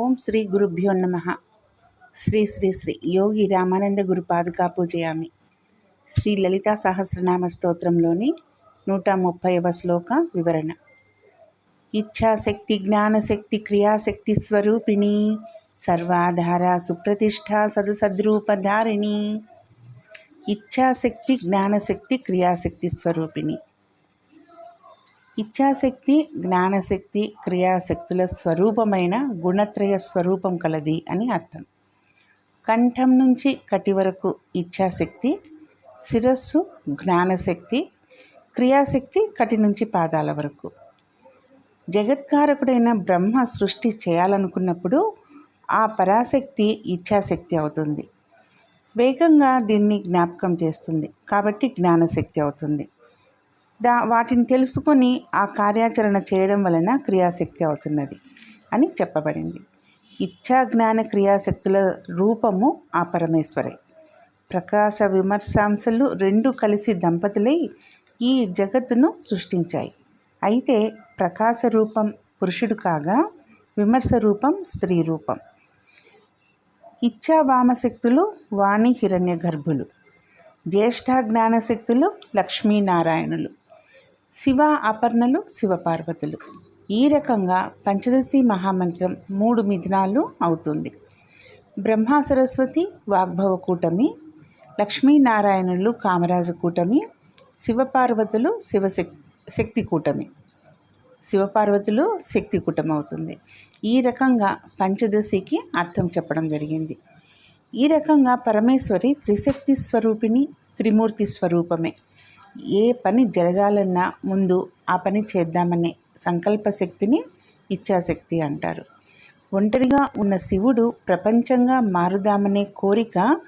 ఓం శ్రీ గురుభ్యో నమ. శ్రీ శ్రీ శ్రీ యోగి రామానంద గురు పాదుకా పూజయామి. శ్రీ లలితా సహస్రనామ స్తోత్రంలోని నూట ముప్పైవ శ్లోక వివరణ. ఇచ్ఛాశక్తి జ్ఞానశక్తి క్రియాశక్తి స్వరూపిణి సర్వాధార సుప్రతిష్ట సదసద్రూపధారిణి ఇచ్ఛాశక్తి జ్ఞానశక్తి క్రియాశక్తి స్వరూపిణి. ఇచ్ఛాశక్తి జ్ఞానశక్తి క్రియాశక్తుల స్వరూపమైన గుణత్రయ స్వరూపం కలది అని అర్థం. కంఠం నుంచి కటి వరకు ఇచ్ఛాశక్తి శిరస్సు జ్ఞానశక్తి క్రియాశక్తి కటి నుంచి పాదాల వరకు. జగత్కారకుడైన బ్రహ్మ సృష్టి చేయాలనుకున్నప్పుడు ఆ పరాశక్తి ఇచ్ఛాశక్తి అవుతుంది. వేగంగా దీన్ని జ్ఞాపకం చేస్తుంది. కాబట్టి జ్ఞానశక్తి అవుతుంది. దా వాటిని తెలుసుకొని ఆ కార్యాచరణ చేయడం వలన క్రియాశక్తి అవుతున్నది అని చెప్పబడింది. ఇచ్ఛా జ్ఞాన క్రియాశక్తుల రూపము ఆ పరమేశ్వరే. ప్రకాశ విమర్శాంశలు రెండు కలిసి దంపతులై ఈ జగత్తును సృష్టించాయి. అయితే ప్రకాశ రూపం పురుషుడు కాగా విమర్శ రూపం స్త్రీ రూపం. ఇచ్ఛా వామశక్తులు వాణి హిరణ్య గర్భులు. జ్యేష్ఠ జ్ఞానశక్తులు లక్ష్మీనారాయణులు. శివ అపర్ణలు శివపార్వతులు ఈ రకంగా పంచదశి మహామంత్రం మూడు మిథునాలు అవుతుంది. బ్రహ్మ సరస్వతి వాగ్భవ కూటమి లక్ష్మీనారాయణులు కామరాజు కూటమి శివపార్వతులు శివశక్ శక్తి కూటమి. శివపార్వతులు శక్తి కూటమి అవుతుంది. ఈ రకంగా పంచదశికి అర్థం చెప్పడం జరిగింది. ఈ రకంగా పరమేశ్వరి త్రిశక్తి స్వరూపిణి త్రిమూర్తి స్వరూపమే. ఏ పని జరగాలన్నా ముందు ఆ పని చేద్దామనే సంకల్ప శక్తిని ఇచ్ఛాశక్తి అంటారు. ఒంటరిగా ఉన్న శివుడు ప్రపంచంగా మారుదామనే కోరిక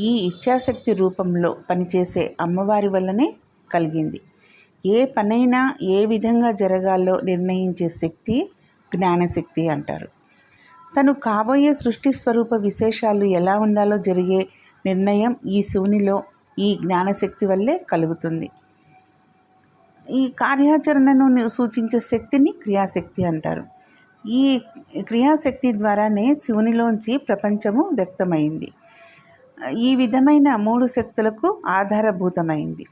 ఈ ఇచ్ఛాశక్తి రూపంలో పనిచేసే అమ్మవారి వల్లనే కలిగింది. ఏ పనైనా ఏ విధంగా జరగాలో నిర్ణయించే శక్తి జ్ఞానశక్తి అంటారు. తను కాబోయే సృష్టి స్వరూప విశేషాలు ఎలా ఉండాలో జరిగే నిర్ణయం ఈ శివునిలో ఈ జ్ఞానశక్తి వల్లే కలుగుతుంది. ఈ కార్యాచరణను సూచించే శక్తిని క్రియాశక్తి అంటారు. ఈ క్రియాశక్తి ద్వారానే శివునిలోంచి ప్రపంచము వ్యక్తమైంది. ఈ విధమైన మూడు శక్తులకు ఆధారభూతమైంది.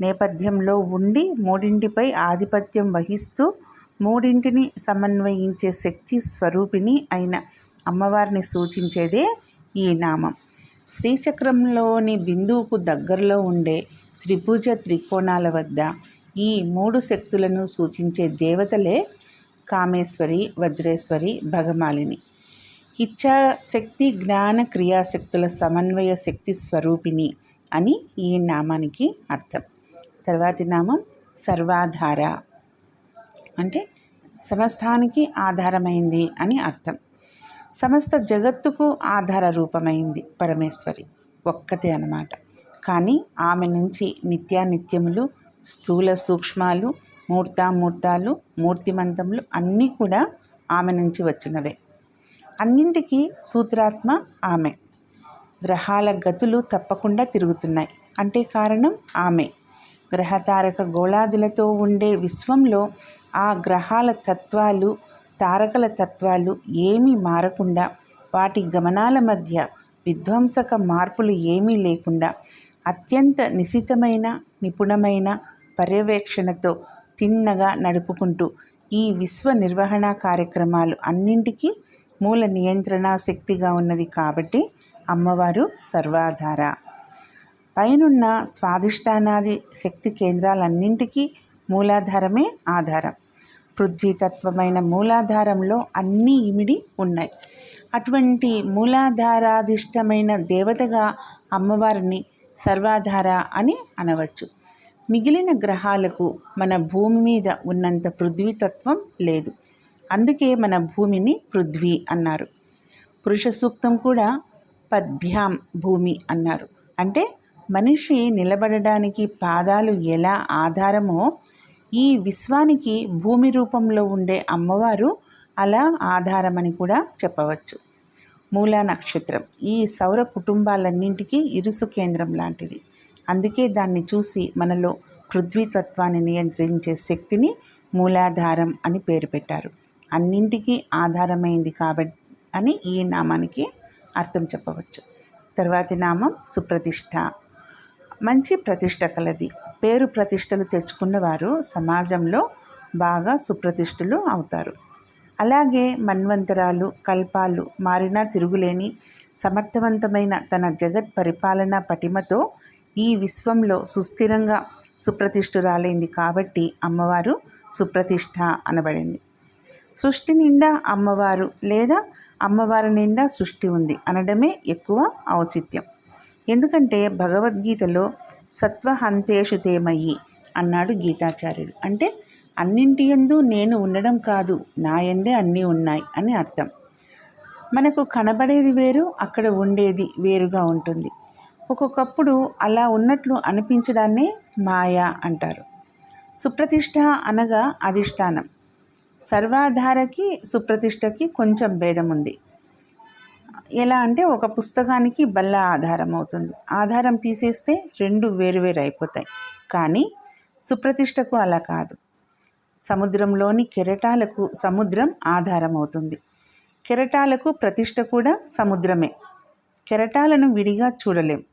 నేపథ్యంలో ఉండి మూడింటిపై ఆధిపత్యం వహిస్తూ మూడింటిని సమన్వయించే శక్తి స్వరూపిణి అయిన అమ్మవారిని సూచించేదే ఈ నామం. శ్రీచక్రంలోని బిందువుకు దగ్గరలో ఉండే త్రిభుజ త్రికోణాల వద్ద ఈ మూడు శక్తులను సూచించే దేవతలే కామేశ్వరి వజ్రేశ్వరి భగమాలిని. ఇచ్ఛాశక్తి జ్ఞాన క్రియాశక్తుల సమన్వయ శక్తి స్వరూపిణి అని ఈ నామానికి అర్థం. తర్వాతి నామం సర్వాధార. అంటే సమస్తానికి ఆధారమైంది అని అర్థం. సమస్త జగత్తుకు ఆధార రూపమైంది పరమేశ్వరి. ఒక్కతే అన్నమాట. కానీ ఆమె నుంచి నిత్యానిత్యములు స్థూల సూక్ష్మాలు మూర్తామూర్తాలు మూర్తిమంతములు అన్నీ కూడా ఆమె నుంచి వచ్చినవే. అన్నింటికీ సూత్రాత్మ ఆమె. గ్రహాల గతులు తప్పకుండా తిరుగుతున్నాయి. అంటే కారణం ఆమె. గ్రహతారక గోళాదులతో ఉండే విశ్వంలో ఆ గ్రహాల తత్వాలు తారకల తత్వాలు ఏమీ మారకుండా వాటి గమనాల మధ్య విధ్వంసక మార్పులు ఏమీ లేకుండా అత్యంత నిశితమైన నిపుణమైన పర్యవేక్షణతో తిన్నగా నడుపుకుంటూ ఈ విశ్వ నిర్వహణ కార్యక్రమాలు అన్నింటికీ మూల నియంత్రణ శక్తిగా ఉన్నది కాబట్టి అమ్మవారు సర్వాధార. పైనున్న స్వాధిష్టానాది శక్తి కేంద్రాలన్నింటికీ మూలాధారమే ఆధారం. పృథ్వీతత్వమైన మూలాధారంలో అన్నీ ఇమిడి ఉన్నాయి. అటువంటి మూలాధారాధిష్టమైన దేవతగా అమ్మవారిని సర్వాధార అని అనవచ్చు. మిగిలిన గ్రహాలకు మన భూమి మీద ఉన్నంత పృథ్వీతత్వం లేదు. అందుకే మన భూమిని పృథ్వీ అన్నారు. పురుష సూక్తం కూడా పద్భ్యాం భూమి అన్నారు. అంటే మనిషి నిలబడడానికి పాదాలు ఎలా ఆధారమో ఈ విశ్వానికి భూమి రూపంలో ఉండే అమ్మవారు అలా ఆధారమని కూడా చెప్పవచ్చు. మూలా నక్షత్రం. ఈ సౌర కుటుంబాలన్నింటికీ ఇరుసు కేంద్రం లాంటిది. అందుకే దాన్ని చూసి మనలో పృథ్వీతత్వాన్ని నియంత్రించే శక్తిని మూలాధారం అని పేరు పెట్టారు. అన్నింటికీ ఆధారమైంది కాబట్టి అని ఈ నామానికి అర్థం చెప్పవచ్చు. తర్వాతి నామం సుప్రతిష్ట మంచి ప్రతిష్ట కలది. పేరు ప్రతిష్టలు తెచ్చుకున్న వారు సమాజంలో బాగా సుప్రతిష్ఠులు అవుతారు. అలాగే మన్వంతరాలు కల్పాలు మారినా తిరుగులేని సమర్థవంతమైన తన జగత్ పరిపాలన పటిమతో ఈ విశ్వంలో సుస్థిరంగా సుప్రతిష్ఠురాలైంది కాబట్టి అమ్మవారు సుప్రతిష్ఠ అనబడింది. సృష్టి నిండా అమ్మవారు లేదా అమ్మవారి నిండా సృష్టి ఉంది అనడమే ఎక్కువ ఔచిత్యం. ఎందుకంటే భగవద్గీతలో సత్వహంతేషు తేమయ్యి అన్నాడు గీతాచార్యుడు. అంటే అన్నింటి ఎందు నేను ఉండడం కాదు నా ఎందే అన్నీ ఉన్నాయి అని అర్థం. మనకు కనబడేది వేరు అక్కడ ఉండేది వేరుగా ఉంటుంది. ఒక్కొక్కప్పుడు అలా ఉన్నట్లు అనిపించడాన్నే మాయ అంటారు. సుప్రతిష్ట అనగా అధిష్టానం. సర్వాధారకి సుప్రతిష్టకి కొంచెం భేదం ఉంది ఎలా అంటే ఒక పుస్తకానికి బల్ల ఆధారం అవుతుంది. ఆధారం తీసేస్తే రెండు వేరువేరు అయిపోతాయి. కానీ సుప్రతిష్టకు అలా కాదు. సముద్రంలోని కెరటాలకు సముద్రం ఆధారం అవుతుంది. కెరటాలకు ప్రతిష్ట కూడా సముద్రమే. కెరటాలను విడిగా చూడలేం.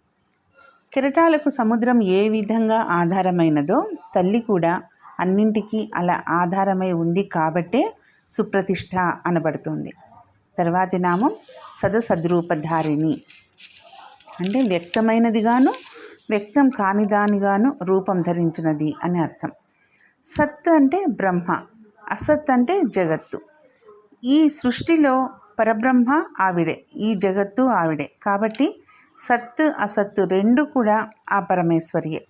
కెరటాలకు సముద్రం ఏ విధంగా ఆధారమైనదో తల్లి కూడా అన్నింటికీ అలా ఆధారమై ఉంది కాబట్టే సుప్రతిష్ట అనబడుతుంది. తర్వాతి నామం సదసద్రూపధారిణి. అంటే వ్యక్తమైనదిగాను వ్యక్తం కానిదానిగాను రూపం ధరించినది అని అర్థం. సత్ అంటే బ్రహ్మ అసత్ అంటే జగత్తు. ఈ సృష్టిలో పరబ్రహ్మ ఆవిడే ఈ జగత్తు ఆవిడే. కాబట్టి సత్ అసత్తు రెండు కూడా ఆ పరమేశ్వరియే.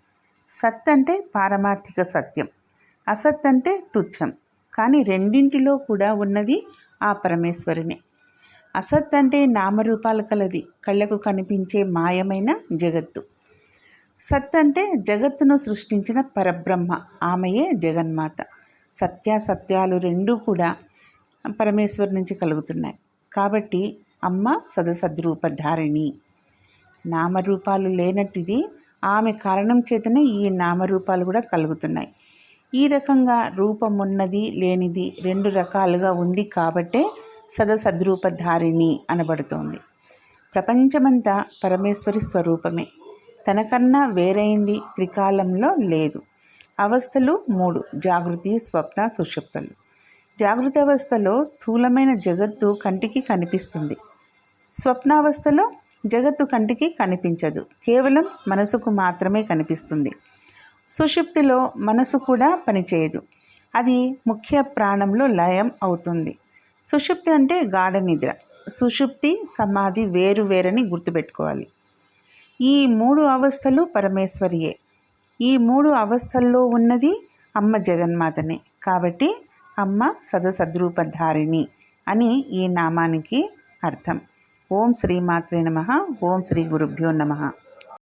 సత్ అంటే పారమార్థిక సత్యం అసత్ అంటే తుచ్చం. కానీ రెండింటిలో కూడా ఉన్నది ఆ పరమేశ్వరినే. అసత్ అంటే నామరూపాలు కలది కళ్ళకు కనిపించే మాయమైన జగత్తు. సత్ అంటే జగత్తును సృష్టించిన పరబ్రహ్మ ఆమెయే జగన్మాత. సత్యాసత్యాలు రెండూ కూడా పరమేశ్వరు నుంచి కలుగుతున్నాయి. కాబట్టి అమ్మ సదసద్రూపధారిణి నామరూపాలు లేనట్టిది ఆమె కారణం చేతనే ఈ నామరూపాలు కూడా కలుగుతున్నాయి. ఈ రకంగా రూపం ఉన్నది లేనిది రెండు రకాలుగా ఉంది కాబట్టే సదసద్రూపధారిణి అనబడుతోంది. ప్రపంచమంతా పరమేశ్వరి స్వరూపమే. తనకన్నా వేరైంది త్రికాలంలో లేదు. అవస్థలు మూడు. జాగృతి స్వప్న సుషుప్తలు. జాగృత అవస్థలో స్థూలమైన జగత్తు కంటికి కనిపిస్తుంది. స్వప్నావస్థలో జగత్తు కంటికి కనిపించదు. కేవలం మనసుకు మాత్రమే కనిపిస్తుంది. సుషుప్తిలో మనసు కూడా పనిచేయదు. అది ముఖ్య ప్రాణంలో లయం అవుతుంది. సుషుప్తి అంటే గాఢ నిద్ర సుషుప్తి సమాధి వేరు వేరని గుర్తుపెట్టుకోవాలి. ఈ మూడు అవస్థలు పరమేశ్వరియే. ఈ మూడు అవస్థల్లో ఉన్నది అమ్మ జగన్మాతనే. కాబట్టి అమ్మ సదసద్రూపధారిణి అని ఈ నామానికి అర్థం. ఓం శ్రీమాత్రే నమ. ఓం శ్రీ గురుభ్యో నమ.